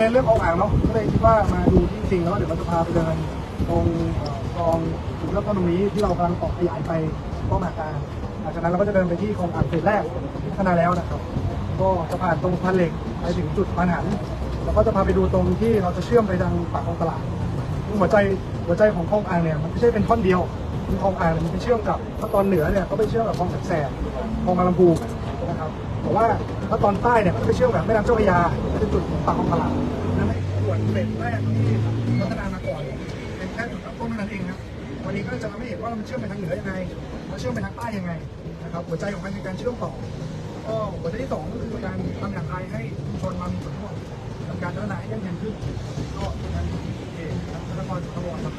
ในเรื่องของอ่างเนาะก็เลยคิดว่ามาดูที่จริงแล้วเดี๋ยวเราจะพาไปเดินตรงคลองจุดเริ่มต้นตรงนี้ที่เรากำลังต่อขยายไปป้อมาการหลังจากนั้นเราก็จะเดินไปที่คลองอ่างเฟสแรกที่พัฒนาแล้วนะครับ ก็จะผ่านตรงพันเหล็กไปถึงจุดปานหันแล้วก็จะพาไปดูตรงที่เราจะเชื่อมไปทางปากคลองตลาดหัวใจหัวใจของคลองอ่างเนี่ยมันไม่ใช่เป็นท่อนเดียวคือคลองอ่างมันไปเชื่อมกับถ้าตอนเหนือเนี่ยก็ไปเชื่อมกับคลองแสนแสบคลองบาลำพูนะครับแต่ว่าถ้าตอนใต้เนี่ยมันไปเชื่อมกับแม่น้ำเจ้าพระยา เป็นจุดปากคลองตลาดนั่นเองส่วนเฟสแรกที่พัฒนามาก่อนเนี่ยเป็นแค่จุดตั้งต้นเท่านั้นเองครับวันนี้ก็จะทำให้เห็นว่ามันเชื่อมไปทางเหนือยังไงแล้วเชื่อมไปทางใต้ยังไงนะครับหัวใจของมันคือการเชื่อมต่อก็หัวใจที่สองก็คือการทำอย่างไรให้ชุมชนมามีส่วนร่วมกับการพัฒนาให้ยั่งยืนขึ้นก็งานเอกครับนครจังหวัครับ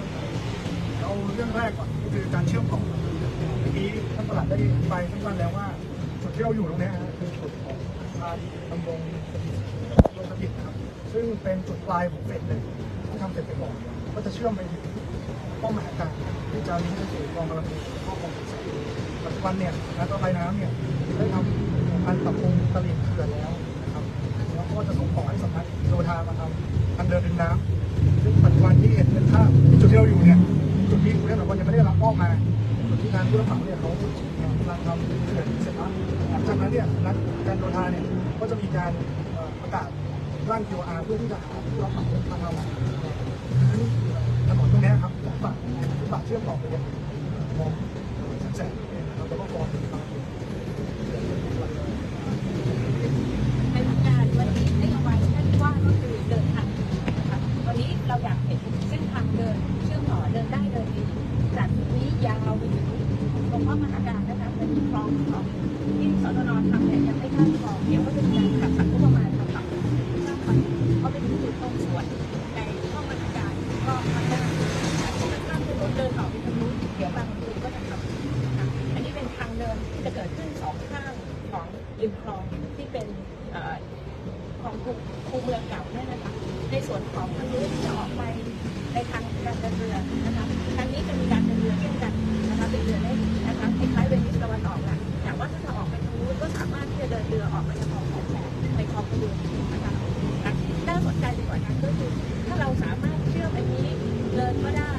เราเรื่องแรกก่อนก็คือการเชื่อมต่อเมื่อกี้ท่านประหลัดได้อธิบายสั้นแล้วว่าจุดที่เราอยู่ตรงนี้คือจุดของทางตำบล ลงสถิตนะครับ ซึ่งเป็นจุดปลายของเฟสเลยที่ทำเสร็จไปก่อนก็จะเชื่อมไปถึงป้อมมหาการที่จะลิงก์ไปสู่กองกำลังข้อคงศึกษาปัจจุบันเนี่ยการระบายน้ำเนี่ยได้ทำการปรับปรุงตลิ่งเขื่อนแล้วนะครับแล้วก็จะส่งต่อให้สำนักโยธามาทำทางเดินริมน้ำซึ่งปัจจุบันที่เห็นเป็นภาพจุดที่เราอยู่เนี่ยจุดที่กรุงเทพมหานครยังไม่ได้รับมอบมาจุดที่งานผู้รับเหมาเนี่ยเขากำลังทำเขื่อนเสร็จแล้วหลังจากนั้นเนี่ยนักการโยธาเนี่ยก็จะมีการเประกาศร่างโยอาเพื่อที่จะหาผู้รับเหมามาทำพื้นถนนตรงนี้ครับฝั่งฝั่งเชื่อมต่อไปยังมองแสนเราจะต้องรองครับ ทางนู้นที่จะออกไปในทางการเดินเรือนะคะทางนี้จะมีการเดินเรือเช่นกันนะคะเป็นเรือเล็กนะคะคล้ายๆเวนิสตะวันออกแหละแต่ว่าถ้าจะออกไปทางนู้นก็สามารถที่จะเดินเรือออกไปยังคลองแสนแสบในคลองพะยุงนะคะอะน่าสนใจไปกว่านั้นก็คือถ้าเราสามารถเชื่อมอันนี้เดินก็ได้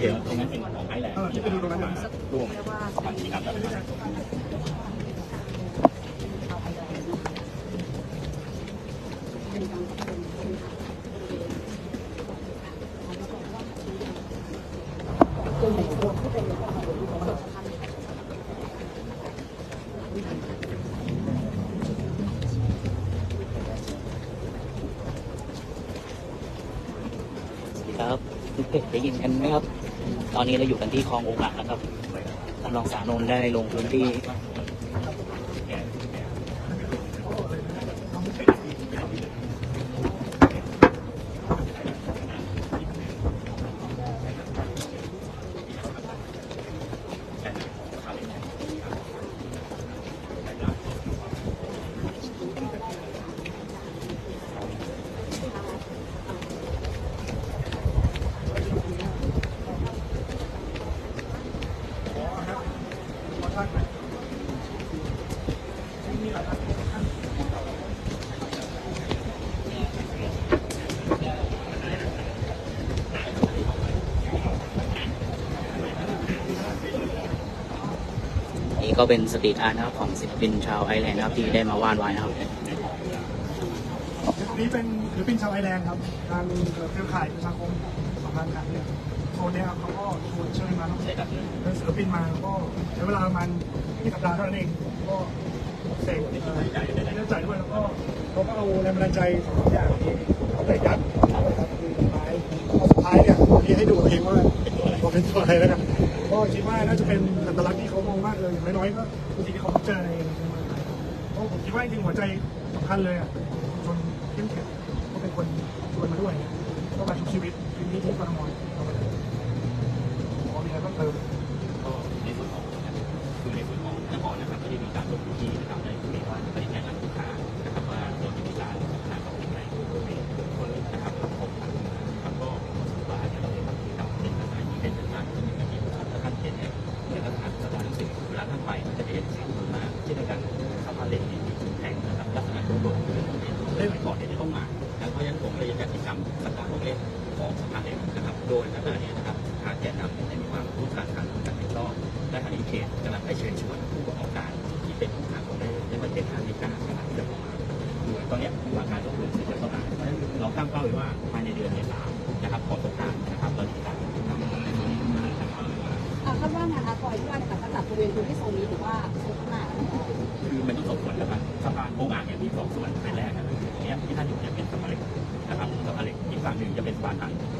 เห็นเห็นเห็นเออที่ไปดูตรงนั้นนะครับได้ยินกันไหมครับ ตอนนี้เราอยู่กันที่คลององค์หลักนะครับท่านรองสานนท์ได้ลงพื้นที่ นี่ก็เป็นสตรีทอาร์ตนะครับของศิลปินชาวไอร์แลนด์นะครับที่ได้มาวาดไว้นะครับ นี้เป็นศิลปินชาวไอร์แลนด์ครับทางเครือข่ายประชาคมสัมพันธ์กันเนี่ย นเนี้ยครับเขาก็ชวนเชิญมาทั้งเป็นศิลปินมาก็ใช้เวลาประมาณที่สัปดาห์เท่านั้นเองก็เสกเอ่อได้ใจด้วยแล้วก็เขาก็เอาแรงบันดาลใจสองอย่างที่เขาใส่ยัดนะครับคือนไม้สุดท้ายเนี่ยมีให้ดูเองว่าว่าเป็นตัวอะไรแล้วกันก็คิดว่าน่าจะเป็นอัตลักษณ์ที่เขามองมากเลยอย่างน้อยๆก็สิ่งที่เขาพบเจอในเองไทยเพราะผมคิดว่าจริงหัวใจสำคัญเลยอะชุมชนเข้มแข็งก็เป็นคนชวนมาด้วย ก็มาชุบชีวิตชีวิตที่กรมอยเราไปเลยขอมีอะไรเพิ่มเติม ตั้งเป้าไว้ว่าภายในเดือนเมษายนนะครับก่อนสงกรานต์นะครับเราจะมีการทำในส่วนนี้นะครับอ่าคาดว่างานอาร์ตทอยที่ว่าเนี่ยค่ะจะจัดบริเวณพื้นที่โซนนี้หรือว่าโซนข้างหน้าคือมันต้องสองส่วนนะครับสะพานโค้งอ่างเนี่ยมีสองส่วนเป็นแรกนะครับเนี่ยที่ท่านอยู่เนี่ยเป็นสะพานเหล็กนะครับสะพานเหล็กอีกฝั่งหนึ่งจะเป็นสะพานหันนะครับที่มีสอง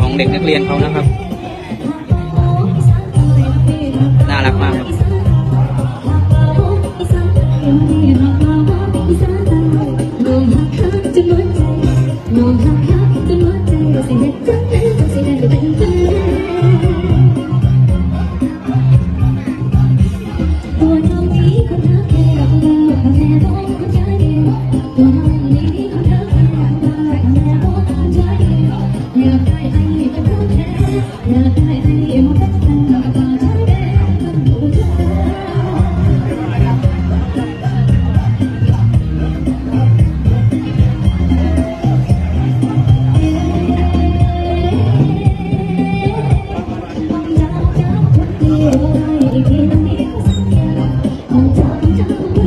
ของเด็กนักเรียนเขานะครับ มันจะ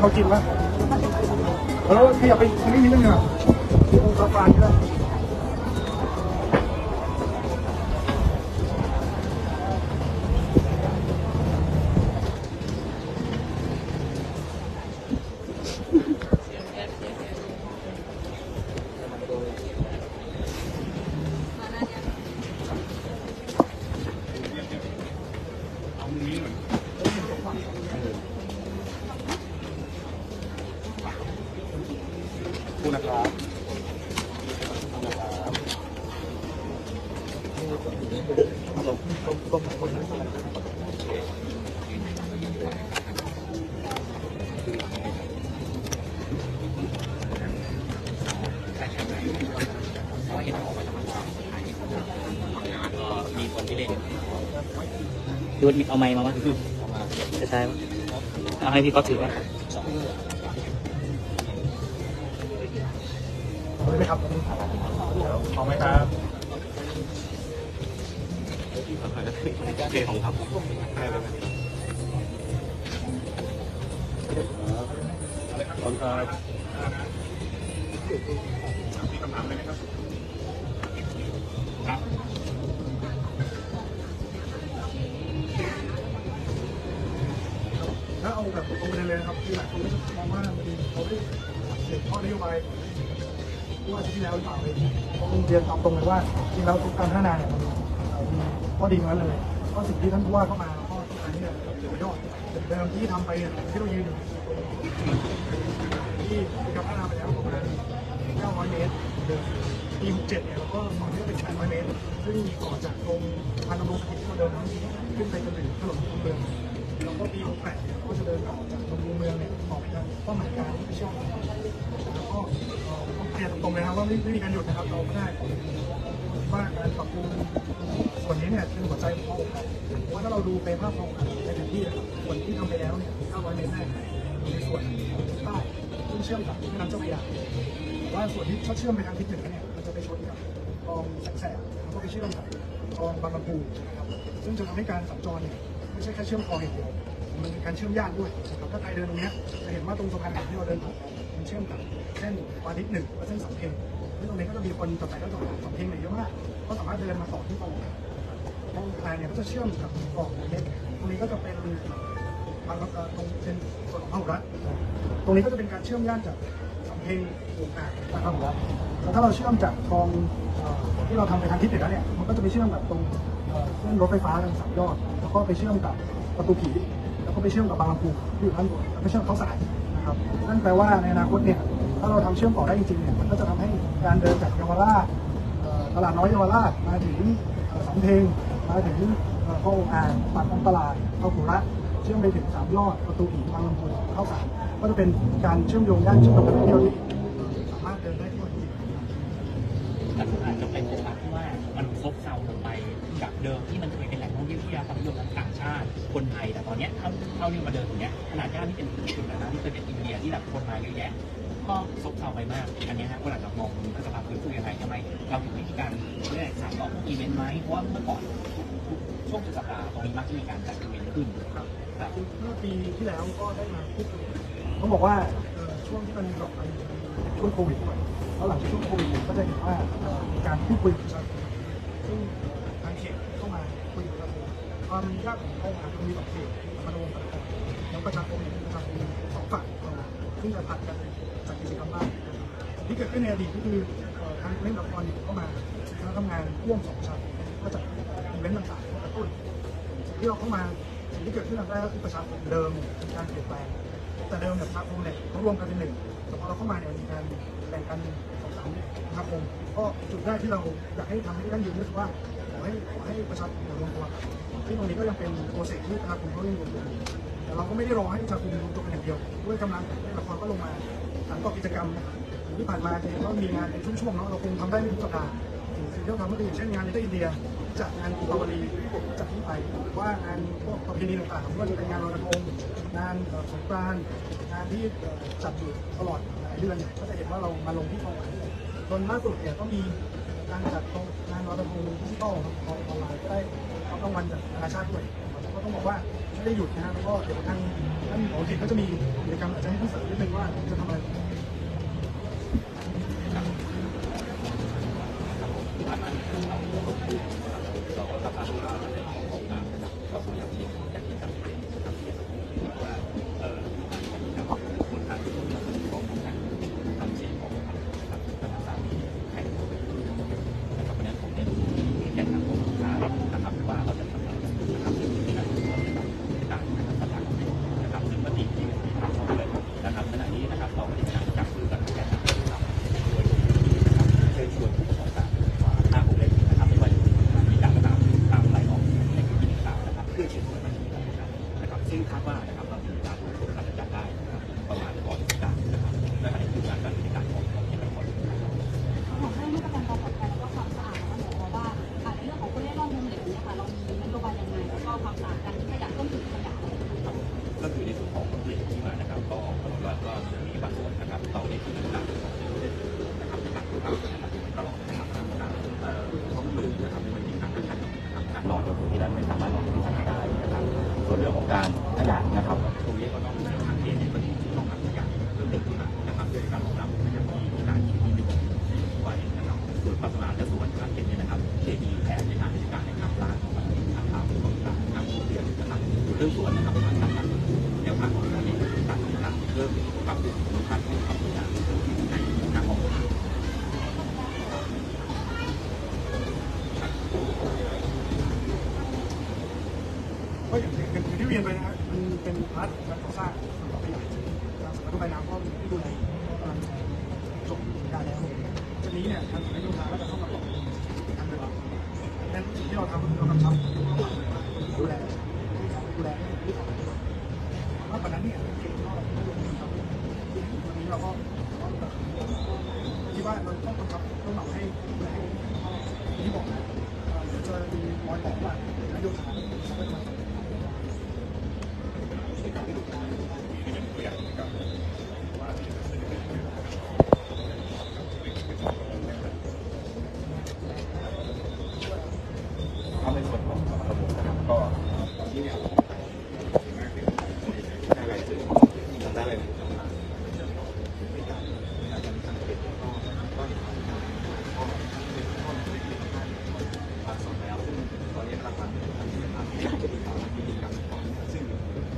เขากินไหมแล้วขยับไปตรงนี้นิดนึงอะตรงสะพานนี่แหละ ก็มีคนที่เล่นดูดมีเอาไม้มาปะจะใช่ปะเอาให้พี่ก๊อฟถือปะเอาเลยไหมครับขอไหมครับโอเคของครับได้เลยขอบคุณครับ ประเด็นเลยนะครับที่หลายคนมองว่ามันเขาได้เด็กข้อนโยบายว่าที่แล้วหรือเปล่าเลยผมเรียนตามตรงเลยว่าจริงแล้วทุกการพัฒนาเนี่ยมันมีข้อดีทั้งนั้นเลยก็สิ่งที่ท่านผู้ว่าเข้ามาข้อสำคัญเนี่ยวยอดเดิมที่ทำไปเนี่ยที่เรายืนที่ที่กับพัฒนาไปแล้วประมาณ900เมตรเดิมปี67เนี่ยเราก็ต่อเนื่องเป็น800เมตรซึ่งต่อจากตรงสะพานดำรงสถิตที่เราเดินทั้งนี้ขึ้นไปจนถึงถนนคนเมือง แล้วก็ปี68เนี่ยก็จะเดินต่อจากตรงเมืองเนี่ยต่อไปทางป้อมหมายการที่เชื่อมแล้วก็เอ่อต้องเคลียร์ตรงๆเลยนะครับว่าไม่ไม่มีการหยุดนะครับเราไม่ได้ว่าการปรับปรุงส่วนนี้เนี่ยคือหัวใจของโครารเพราะว่าถ้าเราดูเป็นภาพของในแผนที่นะครับส่วนที่ทำไปแล้วเนี่ย900เมตรแรกอยู่ในส่วนใต้ซึ่งเชื่อมกับแม่น้ำเจ้าพระยาแต่ว่าส่วนที่เขาเชื่อมไปทางทิศเหนือเนี่ยมันจะไปชนกับคลองแสงแสบแล้วก็ไปเชื่อมกับคลองบางลำพูนะครับซึ่งจะทำให้การสัญจรเนี่ย ไม่ใช่แค่เชื่อมคลองอย่างเดียวมันเป็นการเชื่อมญาติด้วยนะครับถ้าใครเดินตรงนี้จะเห็นว่าตรงสะพานที่เราเดินผ่านมันเชื่อมกับเส้นวานิชหนึ่งและเส้นสำเพ็งซึ่งตรงนี้ก็จะมีคนต่อไปก็ต่อสำเพ็งเนี่ยเยอะมากก็สามารถเดินมาต่อที่ตรงตรงทางเนี่ยก็จะเชื่อมกับเกาะเล็กตรงนี้ก็จะเป็นบางตรงเป็นส่วนของพหุรัฐตรงนี้ก็จะเป็นการเชื่อมย่านจากสำเพ็งสู่อ่างจากพหุรัฐแล้วถ้าเราเชื่อมจากคลองที่เราทำไปทางทิศเหนือเนี่ยมันก็จะไปเชื่อมกับตรงเอ่อเส้นรถไฟฟ้าทางสามยอด แล้วก็ไปเชื่อมกับประตูผี แล้วก็ไปเชื่อมกับบางลำพูที่อยู่ด้านบนแล้วไปเชื่อมเขาสายนะครับนั่นแปลว่าในอนาคตเนี่ยถ้าเราทำเชื่อมต่อได้จริงๆเนี่ยมันก็จะทำให้การเดินจากเยาวราชตลาดน้อยเยาวราชมาถึงสำเพ็งมาถึงเอ่อคลองอ่างปากคลองตลาดเข้าขุระเชื่อมไปถึงสามยอดประตูผีบางลำพูเข้าสารก็จะเป็นการเชื่อมโยงย่านเชื่อมการท่องเที่ยวที่สามารถเดินได้ทั่วทีแต่อาจจะเป็นโอกาสที่ว่ามันซบเซาลงไปจากเดิมที่มันเคย เป็นแหล่งท่องเที่ยวที่รับความนิยมทั้งต่างชาติคนไทยแต่ตอนเนี้ยเท่าเท่าที่มาเดินตรงเนี้ยขนาดย่านที่เป็นจุดนั้นที่เคยเป็นอินเดียที่แบบคนมาเยอะแยะก็ซบเซาไปมาก อันเนี้ยฮะเวลาเรามองก็จะพาพื้นฟูยังไงทำไมเราถึงไม่มีการเรียกสานต่อพวกอีเวนต์ไหมเพราะว่าเมื่อก่อนช่วงสุดสัปดาห์ตรงนี้มักจะมีการจัดอีเวนต์ขึ้นครับเมื่อปีที่แล้วก็ได้มาพูดคุยต้องบอกว่าเอ่อช่วงที่มันดรอปไปช่วงโควิดด้วยแล้วหลังจากช่วงโควิดเนี่ยก็จะเห็นว่าเอ่อมีการพูดคุยกับประชาชนซึ่งทางเขตเข้ามา ความยากของโครงการมันมีสองเขตมาโดนกันแล้วประชาชนเนี่ยเป็นประชาชนสองฝั่งเข้ามาซึ่งจะผัดกันจัดกิจกรรมบ้างนที่เกิดขึ้นในอดีตก็คือทางเล่นละครเนี่ยเข้ามาคณะทำงานร่วมสองชั้นก็จัดอีเวนต์ต่างๆกระตุ้นที่เราเข้ามาสิ่งที่เกิดขึ้นอันแรกก็คือประชาคมเดิมมีการเปลี่ยนแปลงแต่เดิมเนี่ยประชาคมเนี่ยเขารวมกันเป็นหนึ่งแต่พอเราเข้ามาเนี่ยมีการแบ่งกันสองสามประชาคมก็จุดแรกที่เราอยากให้ทำให้ยั่งยืนก็คือว่าขอให้ขอให้ประชาคมรวมตัวกัน ซึ่งตรงนี้ก็ยังเป็นโปรเซสที่ประชาคมเขาเร่งรวมตัวแต่เราก็ไม่ได้รอให้ประชาคมรวมตัวกันอย่างเดียวด้วยกำลังในละครก็ลงมาหลังต่อกิจกรรมที่ผ่านมาจะเห็มีงานเป็นช่วงๆเนาะเราคงทำได้ไม่ทุกสัปดาห์สิ่งที่เราทำก็คืออย่างเช่นงานในอินเดียจัดงานปาวลีจัดที่ไปว่างานพวกประเพณีต่างๆไม่ว่าจะเป็นงานลอยกระทงงานสงกรานต์งานที่จัดอยู่ตลอดหลายเดือนก็จะเห็นว่าเรามาลงที่กองถ่ายจนล่าสุดเนี่ยก็มีการจัดงานลอยกระทงดิจิทัลค วันจากนานาชาติด้วยก็ต้องบอกว่าไม่ได้หยุดนะฮะแล้วก็เดี๋ยวทางท่านหมอเขตก็จะมีกิจกรรมอาจจะให้ผู้เสริมนิดนึงว่าจะทำอะไร นะครั ปรับปรุงคุณภาพของความงนในการออกแบบก็อย่างที่อย่างที่เรียนไปนะครับมันเป็นพาร์ทการก่อสร้างต่อไปใหญ่ทางสำนักระบายน้ำก็มีที่ดูแลกำลังจบการแล้วทีนี้เนี่ยทางสำนักโยธาก็จะเข้ามาต่อทางเดินนั้นสิ่งที่เราทำคือเรากำชับดูแลดูแลที่ทำมากกว่านั้นเนี่ยเก่งก็ไม่ลงมือทำวันนี้เราก็คิดว่าเราต้องกำชับต้องหมั่นให้ดูแลให้ที่บอกนะเดี๋ยวจะมีรอยต่อว่านายโยธาก็จะมา ถ้าในส่วนของระบบนะครับก็ตอนนี้เนี่ยได้รายชื่อทำได้เลยตอนนี้กำลังทำกิจกรรมกิจกรรมซึ่ง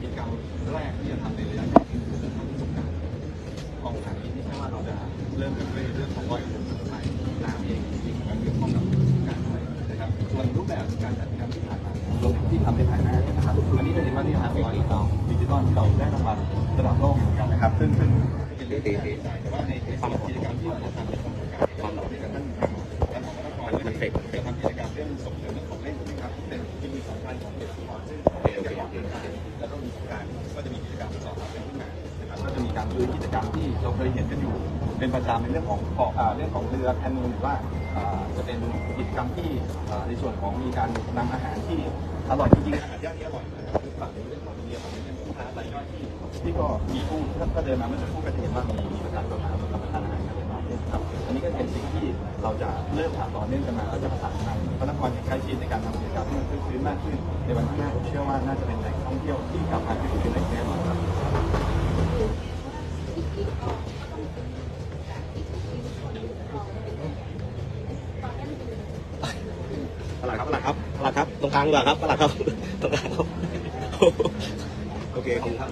กิจกรรมแรกที่จะทำในระยะยาวคือทำประสบการณ์กองถ่ายนี้ไม่ใช่ว่าเราจะเริ่มกันด้วยเรื่องของรอยของสายน้ำเองจริงๆมันเกี่ยวข้องกับการด้วยนะครับส่วนรูปแบบการจัดกิจกรรมที่ผ่านมาลงที่ทำในภายหน้าเนี่ยนะครับอันนี้จะเห็นว่านี่นะครับเป็นดิจิตอลดิจิตอลที่เราได้รางวัลระดับโลกเหมือนกันนะครับ ซึ่งซึ่งเป็นเรื่องที่ดีแต่ว่าในในส่วนของกิจกรรมที่เราทำในโครงการความเราเนี่ยท่านท่านของพระนครมันเด็กจะทำกิจกรรมเรื่องส่งเสริมเรื่องของเล่นนะครับเป็นที่มีสำคัญของเด็กสปอร์ตซึ่งเป็นกิจกรรมเรื่องการแล้วก็มีสงกรารก็จะมีกิจกรรมต่อมาเป็นขึ้นมานะครับก็จะมีการพื้นกิจกรรมที่เราเค ยเห็นกันอยู่เป็นประจำในเรื่องของเกาะเรื่องของเรือแคนูหรือว่าจะเป็นกิจกรรมที่ในส่วนของมีการนำอาหารที่อร่อยจริงๆอาหารย่างนี้อร่อยนะครับคือฝั่งนี้เรื่องของเรือฝั่งนี้เป็นผู้ค้ารายย่อยที่ที่ก็มีผู้ถ้าเดินมาเมื่อสักครู่ก็จะเห็นว่ามีมีประชาชนมารับประทานอาหารกันเป็นประครับอันนี้ก็เป็นสิ่งที่เราจะเริ่มทำต่อเนื่องกันมาเราจะประสานงานพระนครอย่างใกล้ชิดในการทำกิจกรรมที่มันคึกคืนมากขึ้นในวันข้างหน้าผมเชื่อว่าน่าจะเป็นแหล่งท่องเที่ยวที่กลับมาคึกคืนได้แน่นอนครับ ประหลัดครับประหลัดครับประหลัดครับ ตรง กลางดีกว่าครับประหลัดครับตรงกลางครับโอเคขอบคุณครับ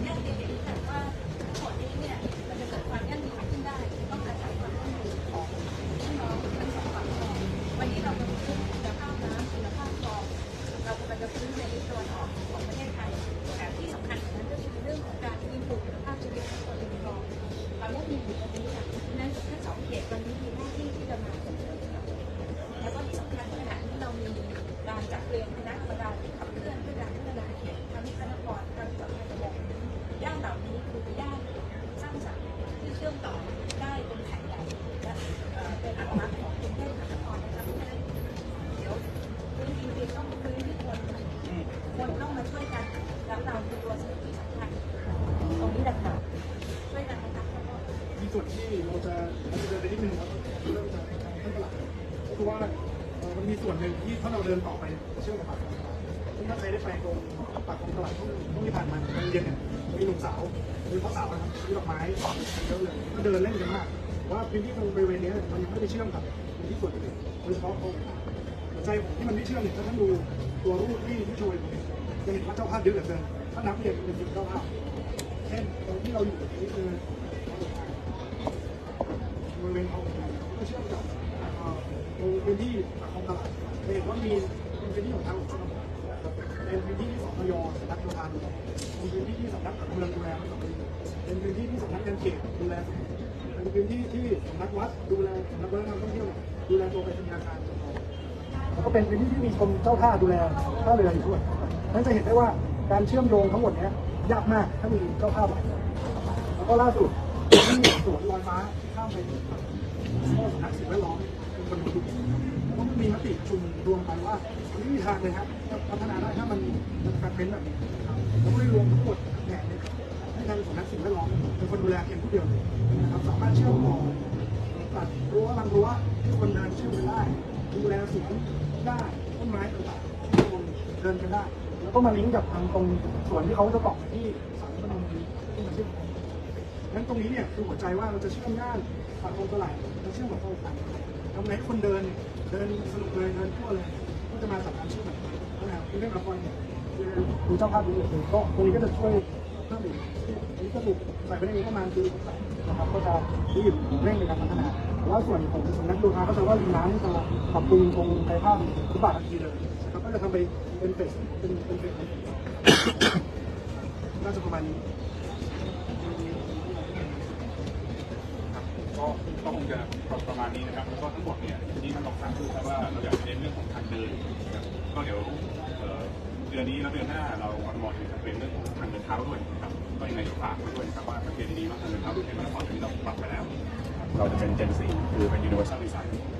ส่วนที่เราจะเราจะเดินไปนิดนึงครับเริ่มจากทางท่านประหลัดก็คือว่าเอ่อมันมีส่วนหนึ่งที่ถ้าเราเดินต่อไปเชื่อมกับปากคลองตลาดซึ่งถ้าใครได้ไปตรงปากคลองตลาดช่วงช่วงที่ผ่านมาตอนเย็นเนี่ยมีหนุ่มสาวมีพ่อสาวนะครับมีดอกไม้เยอะเลยก็เดินเล่นกันมากว่าพื้นที่ตรงบริเวณนี้มันยังไม่ได้เชื่อมกับพื้นที่ส่วนอื่นโดยเฉพาะตรงหัวใจผมที่มันไม่เชื่อมเนี่ยถ้าท่านดูตัวรูปที่ที่โชว์อยู่เนี่ยจะเห็นว่าเจ้าภาพเยอะเหลือเกินถ้านับเนี่ยเป็นสิบเจ้าภาพเช่นตรงที่เราอยู่ตรงนี้คือ บริเวณคลองตลาดก็เชื่อมกับเอ่อตรงพื้นที่ปากคลองตลาดเห็นว่ามีพื้นที่ของทางหลวงเป็นพื้นที่ที่สพยสำนักโยธาดูแลเป็นพื้นที่ที่สำนักผังเมืองดูแลเป็นพื้นที่ที่สำนักงานเขตดูแลเป็นพื้นที่ที่สำนักวัดดูแลสำนักวัฒนธรรมท่องเที่ยวดูแลตัวไปธนาคารแล้วก็เป็นพื้นที่ที่มีกรมเจ้าท่าดูแลท่าเรืออยู่ด้วยนั่นจะเห็นได้ว่าการเชื่อมโยงทั้งหมดนี้ยากมากถ้ามีเจ้าท่าหลายแล้วก็ล่าสุดที่สวนลอยฟ้าข้ามไป ก็นักสิ่งแวดล้อมเป็นคนดูแล้วก็มีมติชุมรวมกันว่ามันไม่มีทางเลยครับพัฒนาได้ถ้ามันมันการเป็นแบบนี้ครับแล้วก็ได้รวมทั้งหมดแผนเนี่ยให้ทางสำนักสิ่งแวดล้อมเป็นคนดูแลเพียงผู้เดียวนะครับสามารถเชื่อมต่อตัดรั้วบางรั้วที่คนเดินเชื่อมกันได้ดูแลสวนได้ต้นไม้ต่างๆที่คนเดินกันได้แล้วก็มาลิงก์กับทางตรงส่วนที่เขาจะต่อไปที่สารพนมนี้ที่มันเชื่อมกันงั้นตรงนี้เนี่ยคือหัวใจว่าเราจะเชื่อมย่านปากคลองตลาด เราเชื่อมกับตลาดทำไงให้คนเดินเดินสนุกเลยเดินทั่วเลยก็จะมาจากการเชื่อมแบบนี้นะครับเรื่องละครเนี่ยคือดูเจ้าภาพดูเลยก็ตรงนี้ก็จะช่วยเพิ่มอีกอันนี้ก็ถูกใส่ไปในงบประมาณคือนะครับก็จะรีบเร่งในการพัฒนาแล้วส่วนของสำนักดูทาก็จะว่าริมน้ำจะปรับปรุงตรงกายภาพทุกบาททันทีเลยนะครับก็จะทำไปเป็นเฟสเป็นเป็นเฟสน่าจะประมาณนี้ ครับก็ก็คง จะประมาณนี้นะครับ แล้วก็ทั้งหมดเนี่ยที่ท่านรองถามคือครับว่าเราอยากจะเน้นเรื่องของทางเดินนะครับก็เดี๋ยวเดือนนี้แล้วเดือนหน้าเรากรทมจะเป็นเรื่องของทางเดินเท้าด้วยนะครับก็ยังไงฝากไว้ด้วยนะครับว่าสังเกตดีๆว่าทางเดินเท้าที่มานครตอนนี้เราปรับไปแล้ว เราจะเป็นเจนซีคือเป็น Universal Design ก็เวอฝากเรื่องนี้ไปเรื่องหนึงด้วยนะครับ